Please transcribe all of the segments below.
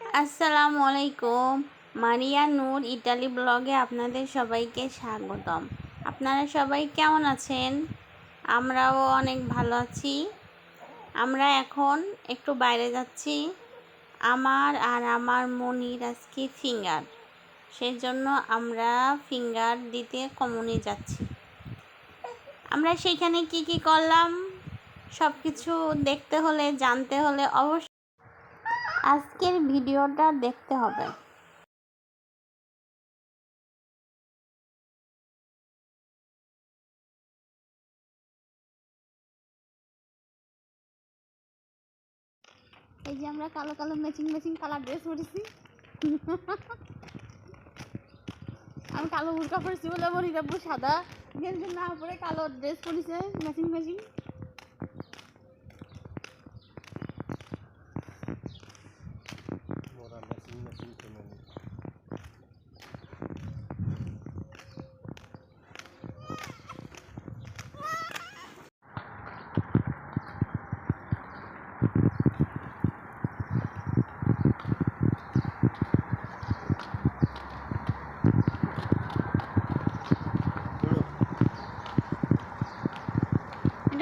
আসসালামু আলাইকুম মারিয়া নূর ইটালি ব্লগে আপনাদের সবাইকে স্বাগতম। আপনারা সবাই কেমন আছেন? আমরাও অনেক ভালো আছি। আমরা এখন একটু বাইরে যাচ্ছি। আমার আর আমার মনির আজকে ফিঙ্গার। সেই জন্য আমরা ফিঙ্গার দিতে কমনে যাচ্ছি। আমরা সেইখানে কি কি করলাম? সব কিছু দেখতে হলে, জানতে হলে অবশ্যই আজকের ভিডিওটা দেখতে হবে। এই যে আমরা কালো কালো ম্যাচিং ম্যাচিং কালার ড্রেস পরেছি। আমি কালো বুরকা পরেছি বলে মনিরাব্বু সাদা। গেঞ্জি না পরে কালো ড্রেস পরেছে ম্যাচিং ম্যাচিং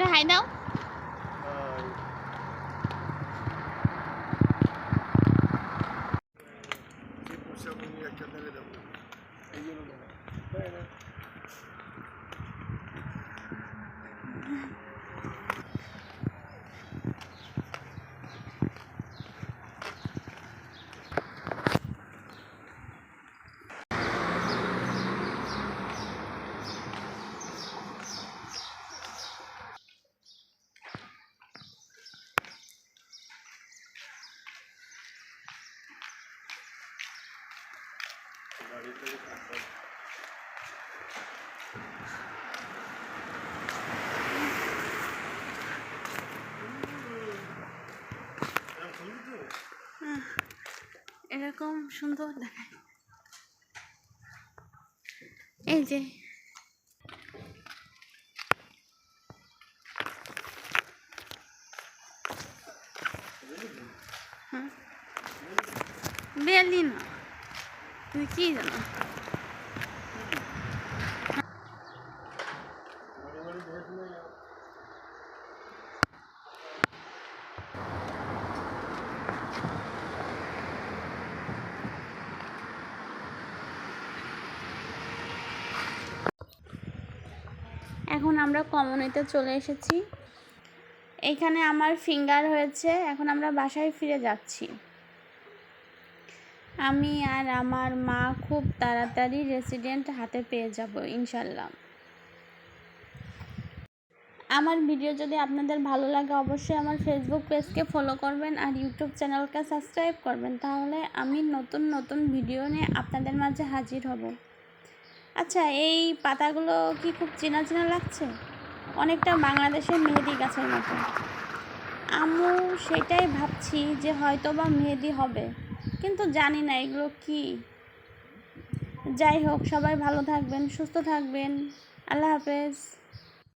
海南。এরকম সুন্দর দেখায়। এই যে। হ্যাঁ। তুমি কি জানো এখন আমরা কমনিতে চলে এসেছি। এইখানে আমার ফিঙ্গার হয়েছে। এখন আমরা বাসায় ফিরে যাচ্ছি। আমি আর আমার মা খুব তাড়াতাড়ি রেসিডেন্ট হাতে পেয়ে যাব, ইনশাল্লাহ। আমার ভিডিও যদি আপনাদের ভালো লাগে, অবশ্যই আমার ফেসবুক পেজকে ফলো করবেন আর ইউটিউব চ্যানেলকে সাবস্ক্রাইব করবেন, তাহলে আমি নতুন নতুন ভিডিও নিয়ে আপনাদের মাঝে হাজির হব। আচ্ছা এই পাতাগুলো কি খুব চেনা চেনা লাগছে? অনেকটা বাংলাদেশের মেহেদি গাছের মতো। আম্মু, সেটাই ভাবছি যে হয়তো বা মেহেদি হবে। কিন্তু জানি না এগুলো কি। যাই হোক সবাই ভালো থাকবেন সুস্থ থাকবেন। আল্লাহ হাফেজ।